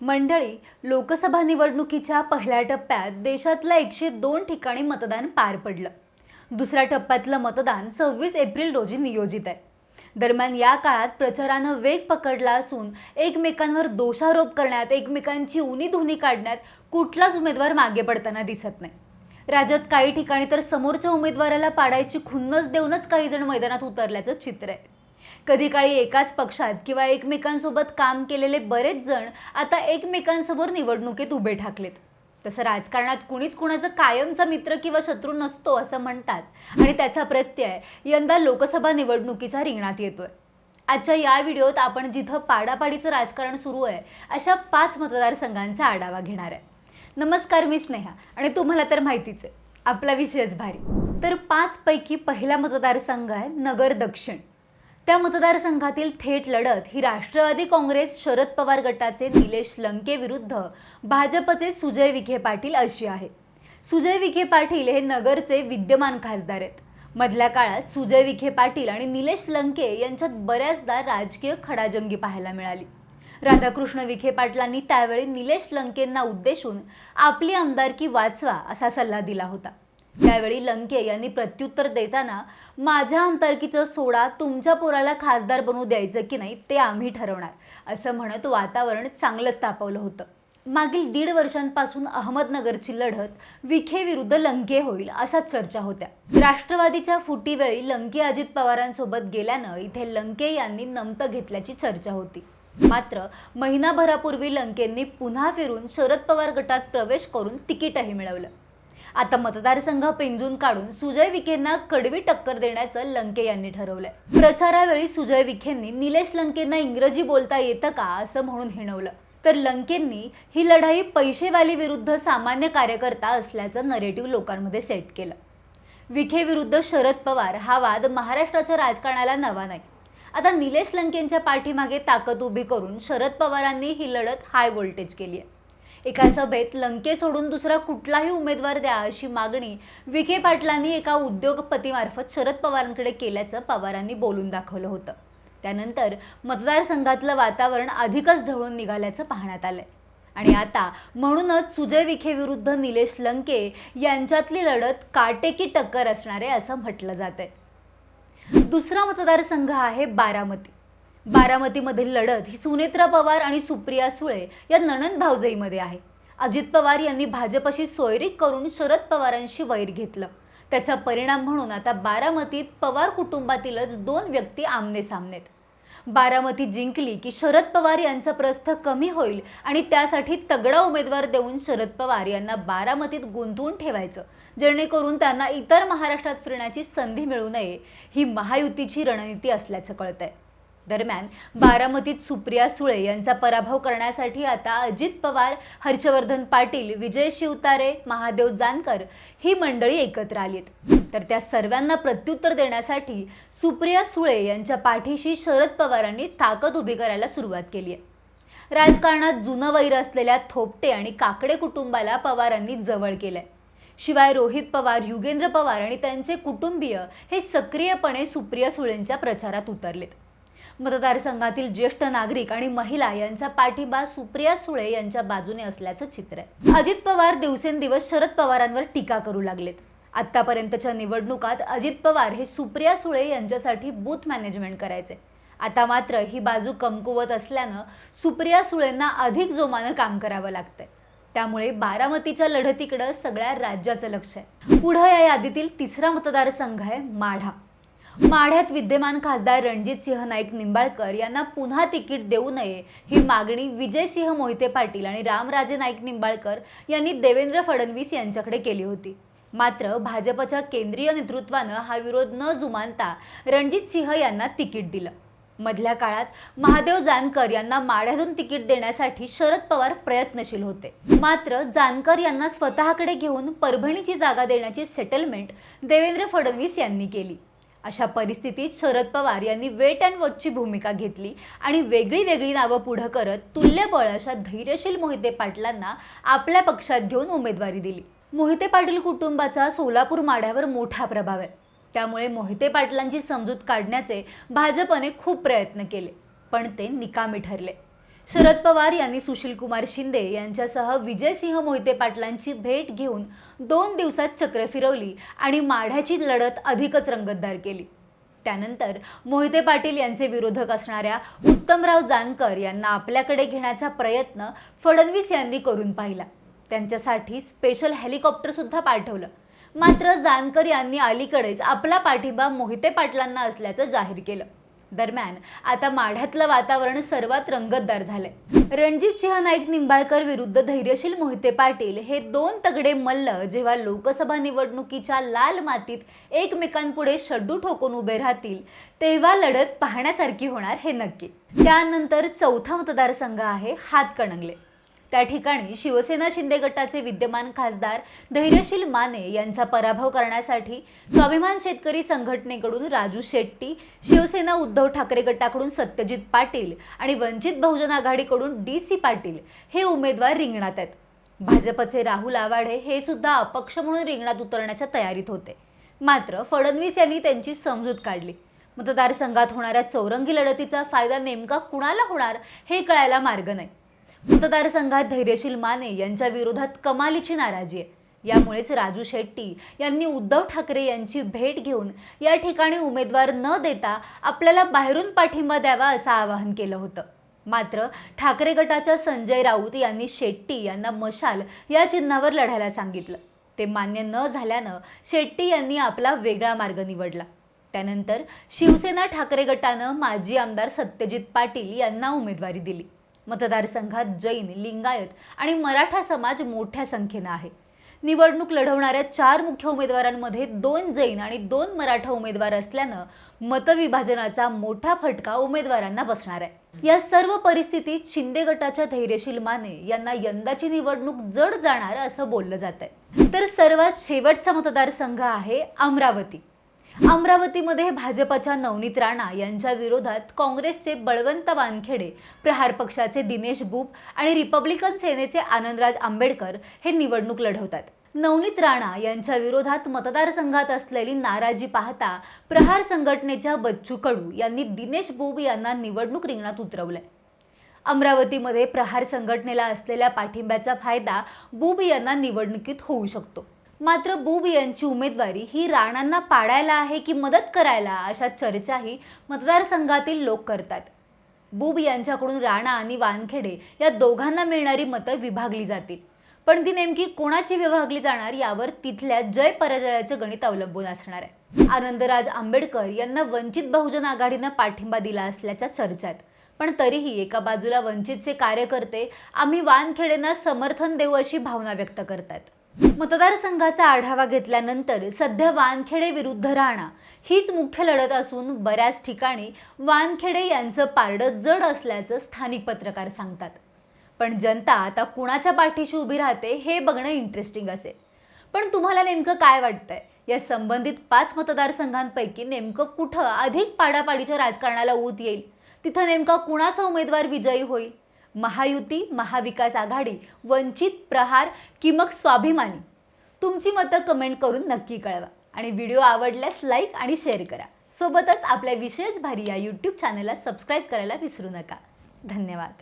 मंडळी लोकसभा निवडणुकीच्या पहिल्या टप्प्यात देशातल्या एकशे दोन ठिकाणी मतदान पार पडलं. दुसऱ्या टप्प्यातलं मतदान सव्वीस एप्रिल रोजी नियोजित आहे. दरम्यान या काळात प्रचारानं वेग पकडला असून एकमेकांवर दोषारोप करण्यात एकमेकांची उनीधुनी काढण्यात कुठलाच उमेदवार मागे पडताना दिसत नाही. राज्यात काही ठिकाणी तर समोरच्या उमेदवाराला पाडायची खुन्नस देऊनच काही जण मैदानात उतरल्याचं चित्र आहे. कधी काळी एकाच पक्षात किंवा एकमेकांसोबत काम केलेले बरेच जण आता एकमेकांसमोर निवडणुकीत उभे ठाकलेत. तसं राजकारणात कुणीच कुणाचा कायमचा मित्र किंवा शत्रू नसतो असं म्हणतात. आणि त्याचा प्रत्यय यंदा लोकसभा निवडणुकीच्या रिंगणात येतोय. आजच्या या व्हिडिओत आपण जिथं पाडापाडीचं राजकारण सुरू आहे अशा पाच मतदारसंघांचा आढावा घेणार आहे. नमस्कार मी स्नेहा आणि तुम्हाला तर माहितीच आहे आपला विषयच भारी. तर पाचपैकी पहिला मतदारसंघ आहे नगर दक्षिण. त्या मतदारसंघातील थेट लढत ही राष्ट्रवादी काँग्रेस शरद पवार गटाचे निलेश लंके विरुद्ध भाजपचे सुजय विखे पाटील अशी आहे सुजय विखे पाटील हे नगरचे विद्यमान खासदार आहेत. मधल्या काळात सुजय विखे पाटील आणि निलेश लंके यांच्यात बऱ्याचदा राजकीय खडाजंगी पाहायला मिळाली. राधाकृष्ण विखे पाटलांनी त्यावेळी निलेश लंकेंना उद्देशून आपली आमदारकी वाचवा असा सल्ला दिला होता. त्यावेळी लंके यांनी प्रत्युत्तर देताना माझ्या आमदारकीचं सोडा तुमच्या पोराला खासदार बनवू द्यायचं की नाही ते आम्ही ठरवणार. असं म्हणत वातावरण चांगलंच तापवलं होतं. मागील दीड वर्षांपासून अहमदनगरची लढत विखे विरुद्ध लंके होईल अशा चर्चा होत्या. राष्ट्रवादीच्या फुटीवेळी लंके अजित पवारांसोबत गेल्यानं इथे लंके यांनी नमतं घेतल्याची चर्चा होती. मात्र महिनाभरापूर्वी लंकेंनी पुन्हा फिरून शरद पवार गटात प्रवेश करून तिकीटही मिळवलं. आता मतदारसंघ पिंजून काढून सुजय विखेंना कडवी टक्कर देण्याचं लंके यांनी ठरवलंय. प्रचारावेळी सुजय विखेंनी निलेश लंकेंना इंग्रजी बोलता येतं का असं म्हणून हिणवलं. तर लंकेंनी ही लढाई पैशेवाली विरुद्ध सामान्य कार्यकर्ता असल्याचं नरेटिव्ह लोकांमध्ये सेट केलं. विखे विरुद्ध शरद पवार हा वाद महाराष्ट्राच्या राजकारणाला नवा नाही. आता निलेश लंकेंच्या पाठीमागे ताकद उभी करून शरद पवारांनी ही लढत हाय व्होल्टेज केली आहे एका सभेत लंके सोडून दुसरा कुठलाही उमेदवार द्या अशी मागणी विखे पाटलांनी एका उद्योगपतीमार्फत शरद पवारांकडे केल्याचं पवारांनी बोलून दाखवलं होतं. त्यानंतर मतदारसंघातलं वातावरण अधिकच ढवळून निघाल्याचं पाहण्यात आलंय. आणि आता म्हणूनच सुजय विखे विरुद्ध निलेश लंके यांच्यातली लढत काटेकी टक्कर असणार आहे असं म्हटलं जात आहे दुसरा मतदारसंघ आहे बारामती. बारामतीमधील लढत ही सुनेत्रा पवार आणि सुप्रिया सुळे या नणंद भावजईमध्ये आहे. अजित पवार यांनी भाजपशी सोयरीक करून शरद पवारांशी वैर घेतलं. त्याचा परिणाम म्हणून आता बारामतीत पवार कुटुंबातीलच दोन व्यक्ती आमने सामनेत बारामती जिंकली की शरद पवार यांचा प्रस्थ कमी होईल आणि त्यासाठी तगडा उमेदवार देऊन शरद पवार यांना बारामतीत गुंतवून ठेवायचं जेणेकरून त्यांना इतर महाराष्ट्रात फिरण्याची संधी मिळू नये ही महायुतीची रणनीती असल्याचं कळतंय. दरम्यान बारामतीत सुप्रिया सुळे यांचा पराभव करण्यासाठी आता अजित पवार हर्षवर्धन पाटील विजय शिवतारे महादेव जानकर ही मंडळी एकत्र आलीत. तर त्या सर्वांना प्रत्युत्तर देण्यासाठी सुप्रिया सुळे यांच्या पाठीशी शरद पवारांनी ताकद उभी करायला सुरुवात केली आहे. राजकारणात जुनं वैर असलेल्या थोपटे आणि काकडे कुटुंबाला पवारांनी जवळ केलंय. शिवाय रोहित पवार युगेंद्र पवार आणि त्यांचे कुटुंबीय हे सक्रियपणे सुप्रिया सुळेंच्या प्रचारात उतरलेत. मतदारसंघातील ज्येष्ठ नागरिक आणि महिला यांचा पाठिंबा सुप्रिया सुळे यांच्या बाजूने असल्याचं चित्र आहे. अजित पवार दिवसेंदिवस शरद पवारांवर टीका करू लागलेत. आतापर्यंतच्या निवडणुकात अजित पवार हे सुप्रिया सुळे यांच्यासाठी बूथ मॅनेजमेंट करायचे. आता मात्र ही बाजू कमकुवत असल्यानं सुप्रिया सुळेंना अधिक जोमानं काम करावं लागतंय. त्यामुळे बारामतीच्या लढतीकडं सगळ्या राज्याचं लक्ष आहे. पुढं या यादीतील तिसरा मतदारसंघ आहे माढा. माढ्यात विद्यमान खासदार रणजितसिंह नाईक निंबाळकर यांना पुन्हा तिकीट देऊ नये ही मागणी विजयसिंह मोहिते पाटील आणि रामराजे नाईक निंबाळकर यांनी देवेंद्र फडणवीस यांच्याकडे केली होती. मात्र भाजपच्या केंद्रीय नेतृत्वानं हा विरोध न जुमानता रणजितसिंह यांना तिकीट दिलं. मधल्या काळात महादेव जानकर यांना माढ्यातून तिकीट देण्यासाठी शरद पवार प्रयत्नशील होते. मात्र जानकर यांना स्वतःकडे घेऊन परभणीची जागा देण्याची सेटलमेंट देवेंद्र फडणवीस यांनी केली. अशा परिस्थितीत शरद पवार यांनी वेट अँड वॉचची भूमिका घेतली आणि वेगळी वेगळी नावं पुढं करत तुल्यबळ अशा धैर्यशील मोहिते पाटलांना आपल्या पक्षात घेऊन उमेदवारी दिली. मोहिते पाटील कुटुंबाचा सोलापूर माढ्यावर मोठा प्रभाव आहे. त्यामुळे मोहिते पाटलांची समजूत काढण्याचे भाजपने खूप प्रयत्न केले पण ते निकामी ठरले. शरद पवार यांनी सुशीलकुमार शिंदे यांच्यासह विजयसिंह मोहिते पाटलांची भेट घेऊन दोन दिवसात चक्र फिरवली आणि माढ्याची लढत अधिकच रंगतदार केली. त्यानंतर मोहिते पाटील यांचे विरोधक असणाऱ्या उत्तमराव जानकर यांना आपल्याकडे घेण्याचा प्रयत्न फडणवीस यांनी करून पाहिला. त्यांच्यासाठी स्पेशल हेलिकॉप्टरसुद्धा पाठवलं. मात्र जानकर यांनी अलीकडेच आपला पाठिंबा मोहिते पाटलांना असल्याचं जाहीर केलं. दरम्यान आता माढ्यातलं वातावरण सर्वात रंगतदार झालंय. रणजित सिंह नाईक निंबाळकर विरुद्ध धैर्यशील मोहिते पाटील हे दोन तगडे मल्ल जेव्हा लोकसभा निवडणुकीच्या लाल मातीत एकमेकांपुढे शड्डू ठोकून उभे राहतील तेव्हा लढत पाहण्यासारखी होणार हे नक्की. त्यानंतर चौथा मतदारसंघ आहे हातकणंगले. त्या ठिकाणी शिवसेना शिंदे गटाचे विद्यमान खासदार धैर्यशील माने यांचा पराभव करण्यासाठी स्वाभिमान शेतकरी संघटनेकडून राजू शेट्टी शिवसेना उद्धव ठाकरे गटाकडून सत्यजित पाटील आणि वंचित बहुजन आघाडीकडून डी सी पाटील हे उमेदवार रिंगणात आहेत. भाजपचे राहुल आवाडे हे सुद्धा अपक्ष म्हणून रिंगणात उतरण्याच्या तयारीत होते. मात्र फडणवीस यांनी त्यांची समजूत काढली. मतदारसंघात होणाऱ्या चौरंगी लढतीचा फायदा नेमका कुणाला होणार हे कळायला मार्ग नाही. मतदारसंघात धैर्यशील माने यांच्या विरोधात कमालीची नाराजी आहे. यामुळेच राजू शेट्टी यांनी उद्धव ठाकरे यांची भेट घेऊन या ठिकाणी उमेदवार न देता आपल्याला बाहेरून पाठिंबा द्यावा असं आवाहन केलं होतं. मात्र ठाकरे गटाच्या संजय राऊत यांनी शेट्टी यांना मशाल या चिन्हावर लढायला सांगितलं. ते मान्य न झाल्यानं शेट्टी यांनी आपला वेगळा मार्ग निवडला. त्यानंतर शिवसेना ठाकरे गटानं माजी आमदार सत्यजित पाटील यांना उमेदवारी दिली. मतदारसंघात जैन लिंगायत आणि मराठा समाज मोठ्या संख्येनं आहे. निवडणूक लढवणाऱ्या चार मुख्य उमेदवारांमध्ये दोन जैन आणि दोन मराठा उमेदवार असल्यानं मतविभाजनाचा मोठा फटका उमेदवारांना बसणार आहे. या सर्व परिस्थितीत शिंदे गटाच्या धैर्यशील माने यांना यंदाची निवडणूक जड जाणार असं बोललं जात आहे तर सर्वात शेवटचा मतदारसंघ आहे अमरावती. अमरावतीमध्ये भाजपच्या नवनीत राणा यांच्या विरोधात काँग्रेसचे बळवंत वानखेडे प्रहार पक्षाचे दिनेश बुप आणि रिपब्लिकन सेनेचे आनंदराज आंबेडकर हे निवडणूक लढवतात. नवनीत राणा यांच्या विरोधात मतदारसंघात असलेली नाराजी पाहता प्रहार संघटनेच्या बच्चू कडू यांनी दिनेश बुब यांना निवडणूक रिंगणात उतरवलंय. अमरावतीमध्ये प्रहार संघटनेला असलेल्या पाठिंब्याचा फायदा बुब यांना निवडणुकीत होऊ शकतो. मात्र बुब यांची उमेदवारी ही राणांना पाडायला आहे की मदत करायला अशा चर्चाही मतदारसंघातील लोक करतात. बुब यांच्याकडून राणा आणि वानखेडे या दोघांना मिळणारी मतं विभागली जातील. पण ती नेमकी कोणाची विभागली जाणार यावर तिथल्या जय पराजयाचं गणित अवलंबून असणार आहे. आनंदराज आंबेडकर यांना वंचित बहुजन आघाडीनं पाठिंबा दिला असल्याच्या चर्चा आहेत पण तरीही एका बाजूला वंचितचे कार्यकर्ते आम्ही वानखेडेंना समर्थन देऊ अशी भावना व्यक्त करतात. मतदारसंघाचा आढावा घेतल्यानंतर सध्या वानखेडे विरुद्ध राणा हीच मुख्य लढत असून बऱ्याच ठिकाणी वानखेडे यांचं पारडं जड असल्याचं स्थानिक पत्रकार सांगतात. पण जनता आता कुणाच्या पाठीशी उभी राहते हे बघणं इंटरेस्टिंग असेल. पण तुम्हाला नेमकं काय वाटतंय? या संबंधित पाच मतदारसंघांपैकी नेमकं कुठं अधिक पाडापाडीच्या राजकारणाला ऊत येईल? तिथं नेमका कुणाचा उमेदवार विजयी होईल? महायुती महाविकास आघाडी वंचित प्रहार की मग स्वाभिमानी. तुमची मतं कमेंट करून नक्की कळवा. आणि व्हिडिओ आवडल्यास लाईक आणि शेअर करा. सोबतच आपल्या विशेष भारी या यूट्यूब चॅनलला सबस्क्राईब करायला विसरू नका. धन्यवाद.